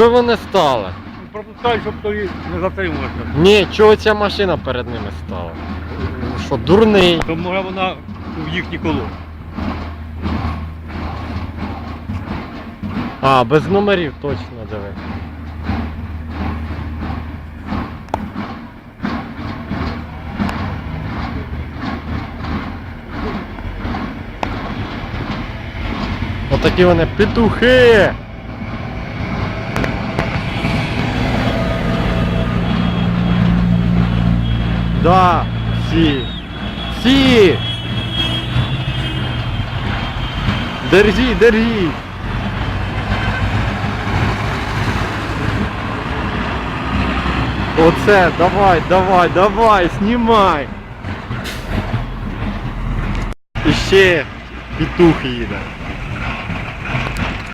Що вони стали? Пропускай, щоб той не затримувався. Ні, чого ця машина перед ними стала? Що, дурний? То може вона в їхнє коло. А, без номерів точно диви. Отакі вони петухи! Да, всі. Всі! Держи, держи! Оце, давай, давай, давай, знімай. І ще петух їде.